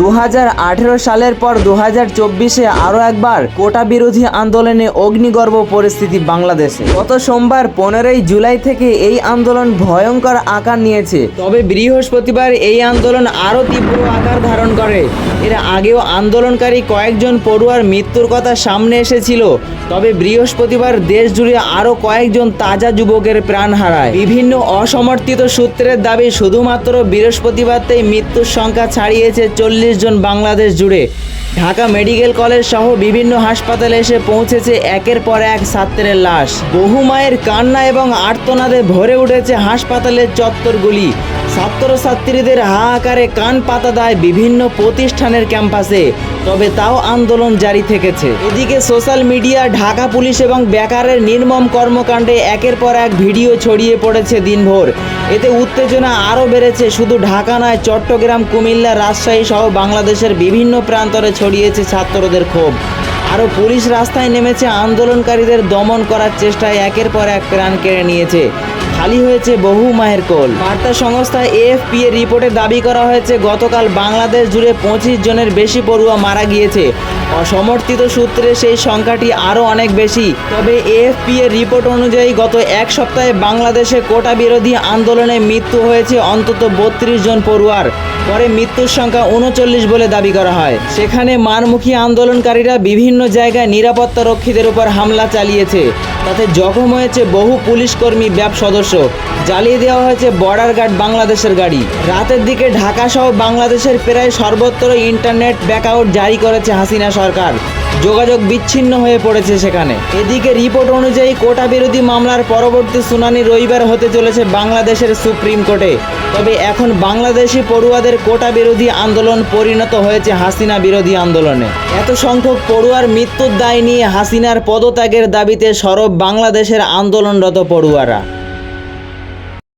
দু হাজার আঠেরো সালের পর দু হাজার চব্বিশে আরও একবার কোটা বিরোধী আন্দোলনে অগ্নিগর্ভ পরিস্থিতি বাংলাদেশে। গত সোমবার পনেরোই জুলাই থেকে এই আন্দোলন ভয়ঙ্কর আকার নিয়েছে। তবে বৃহস্পতিবার এই আন্দোলন আরও তীব্র আকার ধারণ করে। এর আগেও আন্দোলনকারী কয়েকজন পড়ুয়ার মৃত্যুর কথা সামনে এসেছিল। তবে বৃহস্পতিবার দেশ জুড়ে আরও কয়েকজন তাজা যুবকের প্রাণ হারায়। বিভিন্ন অসমর্থিত সূত্রের দাবি, শুধুমাত্র বৃহস্পতিবারতেই মৃত্যুর সংখ্যা ছাড়িয়েছে চল্লিশ জন বাংলাদেশ জুড়ে। ঢাকা মেডিকেল কলেজ সহ বিভিন্ন হাসপাতালে এসে পৌঁছেছে একের পর এক ছাত্রের লাশ। বহু মায়ের কান্না এবং আর্তনাদে ভরে উঠেছে হাসপাতালের চত্বরগুলি। ছাত্রছাত্রীদের হাহাকারে কান পাতা দেয় বিভিন্ন প্রতিষ্ঠানের ক্যাম্পাসে, তবে তাও আন্দোলন জারি থেকেছে। এদিকে সোশ্যাল মিডিয়া, ঢাকা পুলিশ এবং বেকারের নির্মম কর্মকাণ্ডে একের পর এক ভিডিও ছড়িয়ে পড়েছে দিনভর। এতে উত্তেজনা আরও বেড়েছে, শুধু ঢাকা নয়, চট্টগ্রাম, কুমিল্লা, রাজশাহী সহ বাংলাদেশের বিভিন্ন প্রান্তরে ছড়িয়েছে ছাত্রদের ক্ষোভ। আরও পুলিশ রাস্তায় নেমেছে, আন্দোলনকারীদের দমন করার চেষ্টায় একের পর এক প্রাণ কেড়ে নিয়েছে। খালি হয়েছে বহু মায়ের কোল। বার্তা সংস্থা এএফপি এর রিপোর্টে দাবি করা হয়েছে, গতকাল বাংলাদেশ জুড়ে পঁচিশ জনের বেশি পড়ুয়া মারা গিয়েছে। অসমর্থিত সূত্রে সেই সংখ্যাটি আরও অনেক বেশি। তবে এএফপি এর রিপোর্ট অনুযায়ী গত এক সপ্তাহে বাংলাদেশে কোটা বিরোধী আন্দোলনে মৃত্যু হয়েছে অন্তত বত্রিশ জন পড়ুয়ার। পরে মৃত্যুর সংখ্যা উনচল্লিশ বলে দাবি করা হয়। সেখানে মারমুখী আন্দোলনকারীরা বিভিন্ন জায়গায় নিরাপত্তা রক্ষীদের উপর হামলা চালিয়েছে। তাতে জখম হয়েছে বহু পুলিশকর্মী ব্যাপ সদস্য জ্বালিয়ে দেওয়া হয়েছে বর্ডার গার্ড বাংলাদেশের গাড়ি। রাতের দিকে ঢাকা সহ বাংলাদেশের প্রায় সর্বত্র ইন্টারনেট ব্যাকআউট জারি করেছে হাসিনা সরকার। যোগাযোগ বিচ্ছিন্ন হয়ে পড়েছে সেখানে। এদিকে রিপোর্ট অনুযায়ী কোটা বিরোধী মামলার পরবর্তী শুনানি রবিবার হতে চলেছে বাংলাদেশের সুপ্রিম কোর্টে। তবে এখন বাংলাদেশি পড়ুয়াদের কোটা বিরোধী আন্দোলন পরিণত হয়েছে হাসিনা বিরোধী আন্দোলনে। এত সংখ্যক পড়ুয়ার মৃত্যুর দায় নিয়ে হাসিনার পদত্যাগের দাবিতে সরব বাংলাদেশের আন্দোলনরত পড়ুয়ারা।